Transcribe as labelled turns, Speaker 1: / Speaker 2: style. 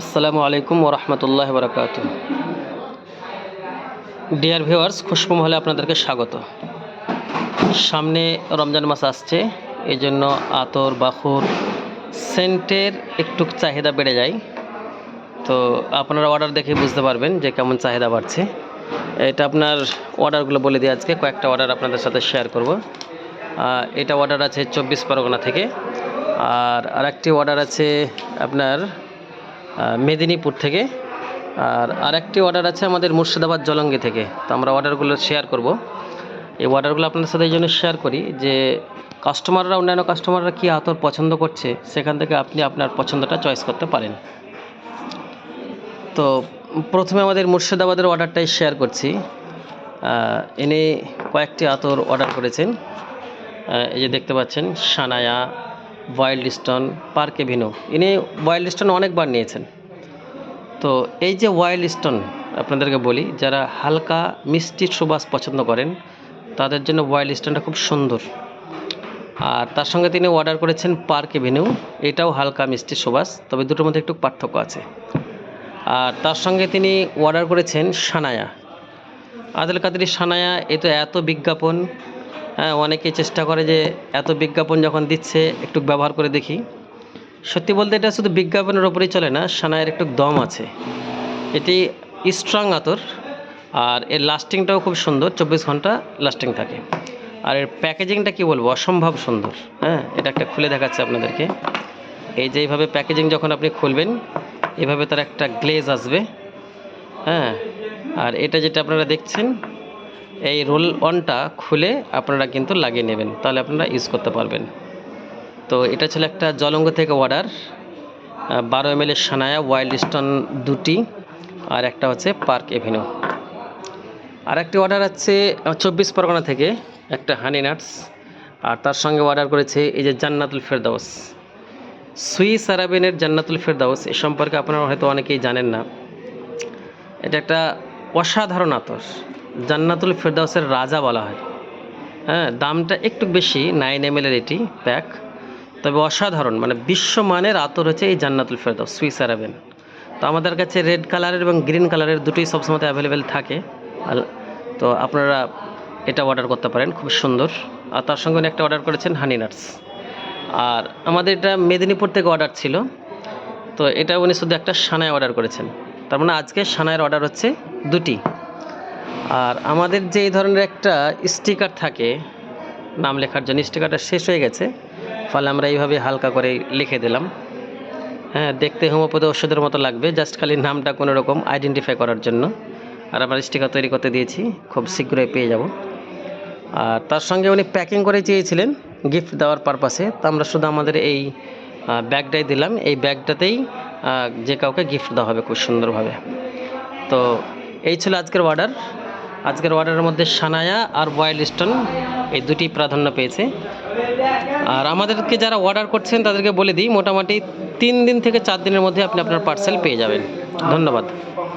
Speaker 1: আসসালামু আলাইকুম ওরহমতুল্লাহ বরকাত ডিয়ার ভিউয়ার্স খুশবু মহলে আপনাদেরকে স্বাগত। সামনে রমজান মাস আসছে এই জন্য আতর, বাখুর, সেন্টের একটু চাহিদা বেড়ে যায়। তো আপনারা অর্ডার দেখে বুঝতে পারবেন যে কেমন চাহিদা বাড়ছে। এটা আপনার অর্ডারগুলো বলে দিই আজকে, কয়েকটা অর্ডার আপনাদের সাথে শেয়ার করব। এটা অর্ডার আছে চব্বিশ পরগনা থেকে। আর আরেকটি অর্ডার আছে আপনার মেদিনীপুর থেকে। আর আরেকটি অর্ডার আছে আমাদের মুর্শিদাবাদ জলঙ্গি থেকে। তো আমরা অর্ডারগুলো শেয়ার করব। এই অর্ডারগুলো আপনাদের সাথে এই জন্য শেয়ার করি যে কাস্টমাররা অন্যান্য কাস্টমাররা কী আতর পছন্দ করছে, সেখান থেকে আপনি আপনার পছন্দটা চয়েস করতে পারেন। তো প্রথমে আমাদের মুর্শিদাবাদের অর্ডারটাই শেয়ার করছি। ইনি কয়েকটি আতর অর্ডার করেছেন। এই যে দেখতে পাচ্ছেন, সানায়া ওয়াইল্ড স্টোন পার্কে ভিনু ইনি ওয়াইল্ড স্টোন অনেকবার নিয়েছেন। তো এই যে ওয়াইল্ড স্টোন আপনাদেরকে বলি, যারা হালকা, মিষ্টি সুবাস পছন্দ করেন, তাদের জন্য ওয়াইল্ড স্টোনটা খুব সুন্দর। আর তার সঙ্গে তিনি অর্ডার করেছেন পার্ক এভিনিউ এটাও হালকা, মিষ্টি সুবাস, তবে দুটোর মধ্যে একটু পার্থক্য আছে। আর তার সঙ্গে তিনি অর্ডার করেছেন সানায়া। আদিল কাদের সানায়া, এ তো এত বিজ্ঞাপন হ্যাঁ অনেকে চেষ্টা করে যে এত বিজ্ঞাপন যখন দিচ্ছে, একটু ব্যবহার করে দেখি। সত্যি বলতে এটা শুধু বিজ্ঞাপনের ওপরেই চলে না সানায়ের একটু দম আছে। এটি স্ট্রং আতর, আর এর লাস্টিংটাও খুব সুন্দর, চব্বিশ ঘণ্টা লাস্টিং থাকে। আর এর প্যাকেজিংটা কি বলব, অসম্ভব সুন্দর। হ্যাঁ এটা একটা খুলে দেখাচ্ছে আপনাদেরকে। এই যে এইভাবে প্যাকেজিং যখন আপনি খুলবেন, এভাবে তার একটা গ্লেজ আসবে। হ্যাঁ আর এটা যেটা আপনারা দেখছেন এই রোল অনটা খুলে আপনারা কিন্তু লাগিয়ে নেবেন, তাহলে আপনারা ইউজ করতে পারবেন। তো এটা ছিল একটা জলঙ্গ থেকে অর্ডার বারো এম এর সানায়া ওয়াইল্ড স্টোন দুটি, আর একটা হচ্ছে পার্ক এভিনিউ আর একটি অর্ডার আছে চব্বিশ পরগনা থেকে, একটা হানি নাটস আর তার সঙ্গে অর্ডার করেছে এই যে জান্নাতুল ফেরদাউস। সুইস আরাবিনের জান্নাতুল ফেরদাউস এ সম্পর্কে আপনারা হয়তো অনেকেই জানেন না। এটা একটা অসাধারণ আতর। জান্নাতুল ফেরদাউসের রাজা বলা হয়। হ্যাঁ দামটা একটু বেশি নাইন এম এর এটি প্যাক তবে অসাধারণ মানে বিশ্বমানের আতর হচ্ছে এই জান্নাতুল ফেরদাউস সুইস আরাবেন তো আমাদের কাছে রেড কালারের এবং গ্রিন কালারের দুটোই সবসময় অ্যাভেলেবেল থাকে। তো আপনারা এটা অর্ডার করতে পারেন, খুব সুন্দর। আর তার সঙ্গে উনি একটা অর্ডার করেছেন হানি নাটস আর আমাদের এটা মেদিনীপুর থেকে অর্ডার ছিল। তো এটা উনি শুধু একটা সানায় অর্ডার করেছেন। তার মানে আজকে সানায়ের অর্ডার হচ্ছে দুটি। আর আমাদের যে এই ধরনের একটা স্টিকার থাকে, নাম লেখার জন্য স্টিকারটা শেষ হয়ে গেছে। ফলে আমরা এইভাবে হালকা করে লিখে দিলাম। হ্যাঁ দেখতে হোমিওপ্যাথি ওষুধের মতো লাগবে, জাস্ট খালি নামটা কোনো রকম আইডেন্টিফাই করার জন্য। আর আমরা স্টিকার তৈরি করতে দিয়েছি, খুব শীঘ্রই পেয়ে যাব। আর তার সঙ্গে উনি প্যাকিং করে চেয়েছিলেন গিফট দেওয়ার পারপাসে, তো আমরা শুধু আমাদের এই ব্যাগটাই দিলাম। এই ব্যাগটাতেই যে কাউকে গিফট দেওয়া হবে খুব সুন্দরভাবে। তো এই ছিল আজকের অর্ডার আজকের অর্ডারের মধ্যে সানায়া আর ওয়াইল্ড স্টোন এই দুটি প্রাধান্য পেয়েছে। আর আমাদেরকে যারা অর্ডার করছেন তাদেরকে বলে দিই, মোটামুটি তিন দিন থেকে চার দিনের মধ্যে আপনি আপনার পার্সেল পেয়ে যাবেন। ধন্যবাদ।